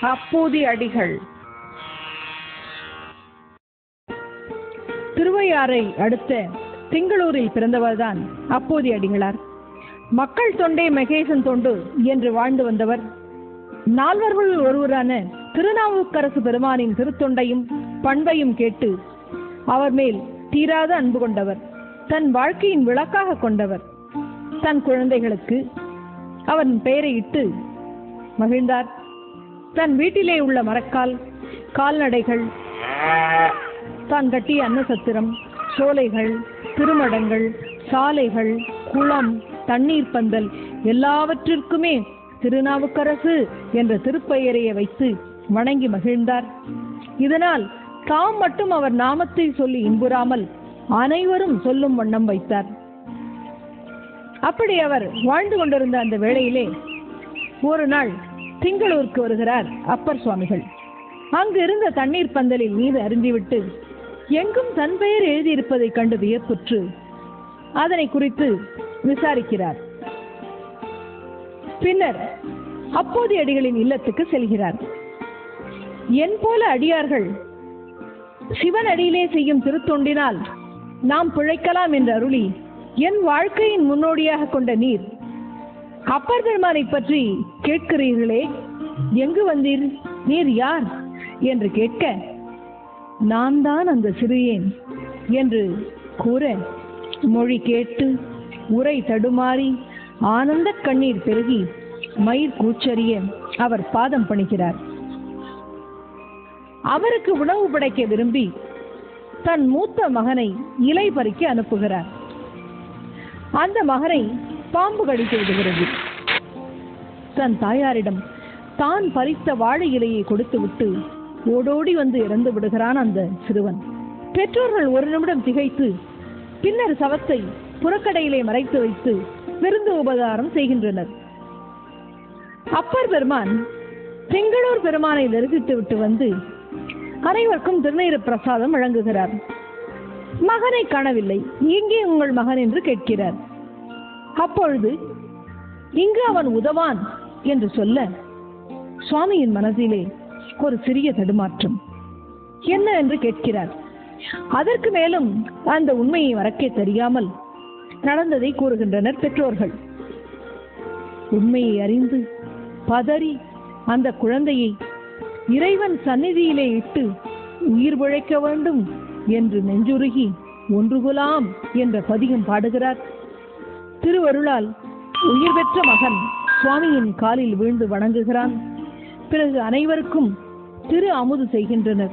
அப்போதி அடிகள். திருவையாறை அடுத்த திங்களூரில் பிறந்தவர்தான் அப்போதி அடிகளார். மக்கள் தொண்டே மகேசன் தொண்டு என்று வாழ்ந்து வந்தவர். நால்வர்களில் ஒருவரான திருநாவுக்கரசு பெருமானின் திருத்தொண்டையும் பண்பையும் கேட்டு அவர் மேல் தீராத அன்பு கொண்டவர். தன் வாழ்க்கையின் விளக்காக கொண்டவர். தன் குழந்தைகளுக்கு அவன் பெயரை இட்டு மகிழ்ந்தார். தன் வீட்டிலே உள்ள மரக்கால் கால்நடைகள் தான் கட்டிய அன்னசத்திரம் சோலைகள் திருமடங்கள் சாலைகள் குளம் தண்ணீர் பந்தல் எல்லாவற்றிற்குமே திருநாவுக்கரசு என்ற திருப்பெயரையை வைத்து வணங்கி மகிழ்ந்தார். இதனால் தாம் மட்டும் அவர் நாமத்தை சொல்லி இன்புறாமல் அனைவரும் சொல்லும் வண்ணம் வைத்தார். அப்படி அவர் வாழ்ந்து கொண்டிருந்த அந்த வேளையிலே ஒரு நாள் திங்களூருக்கு வருகிறார் அப்பர் சுவாமிகள். அங்கு இருந்த தண்ணீர் பந்தலில் நீர் அருந்திவிட்டு எங்கும் தன் பெயர் எழுதியிருப்பதைக் கண்டு வியப்புற்று அதனை குறித்து விசாரிக்கிறார். பின்னர் அப்போது அடிகளின் இல்லத்துக்கு செல்கிறார். என் போல அடியார்கள் சிவன் அடியிலே செய்யும் திருத்தொண்டினால் நாம் பிழைக்கலாம் என்று அருளி என் வாழ்க்கையின் முன்னோடியாக கொண்ட நீர் அப்பர் பெருமானை பற்றி கேட்கிறீர்களே. எங்கு வந்தீர்? நீர் யார்? என்று கேட்க நான் தான் அந்த சிறியேன் என்று கூற மொழி கேட்டு உரை தடுமாறி ஆனந்த கண்ணீர் பெருகி மயிர் கூச்சறிய அவர் பாதம் பணிக்கிறார் அவருக்கு உணவு படைக்க விரும்பி தன் மூத்த மகனை இலை பறிக்க அனுப்புகிறார். அந்த மகனை பாம்பு கடித்து விடுகிறது. தன் தாயாரிடம் தான் பறித்த வாழை இலையை கொடுத்துவிட்டு ஓடோடி வந்து இறந்து விடுகிறான் அந்த சிறுவன். பெற்றோர்கள் ஒரு நிமிடம் திகைத்து பின்னர் சவத்தை புறக்கடையிலே மறைத்து வைத்து விருந்து உபகாரம் செய்கின்றனர். அப்பர் பெருமான் செங்களூர் பெருமானை நெருக்கிட்டு விட்டு வந்து அனைவருக்கும் திருநீர பிரசாதம் வழங்குகிறார். மகனை காணவில்லை. எங்கே உங்கள் மகன் என்று கேட்கிறார். அப்பொழுது இங்கு அவன் உதவான் என்று சொல்ல சுவாமியின் மனதிலே ஒரு சிறிய தடுமாற்றம். என்ன என்று கேட்கிறார். அதற்கு மேலும் அந்த உண்மையை வரக்கே தெரியாமல் நடந்ததை கூறுகின்றனர் பெற்றோர்கள். உண்மையை அறிந்து பதறி அந்த குழந்தையை இறைவன் சந்நிதியிலே இட்டு உயிர் பிழைக்க வேண்டும் என்று நெஞ்சுருகி ஒன்றுகுலாம் என்ற பதிகம் பாடுகிறார். திருவருளால் உயிர் பெற்ற மகன் சுவாமியின் காலில் வீழ்ந்து வணங்குகிறான். பிறகு அனைவருக்கும் திரு அமுது செய்கின்றனர்.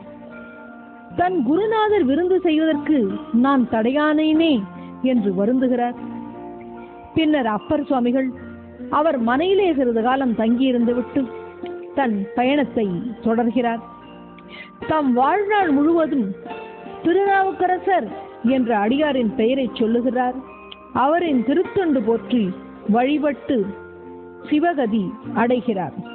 தன் குருநாதர் விருந்து செய்வதற்கு நான் தடையானேனே என்று வருந்துகிறார். பின்னர் அப்பர் சுவாமிகள் அவர் மனையிலே சிறிது காலம் தங்கியிருந்து விட்டு தன் பயணத்தை தொடர்கிறார். தம் வாழ்நாள் முழுவதும் திருநாவுக்கரசர் என்ற அடியாரின் பெயரை சொல்லுகிறார். அவரின் திருத்தொண்டு போற்றி வழிபட்டு சிவகதி அடைகிறார்.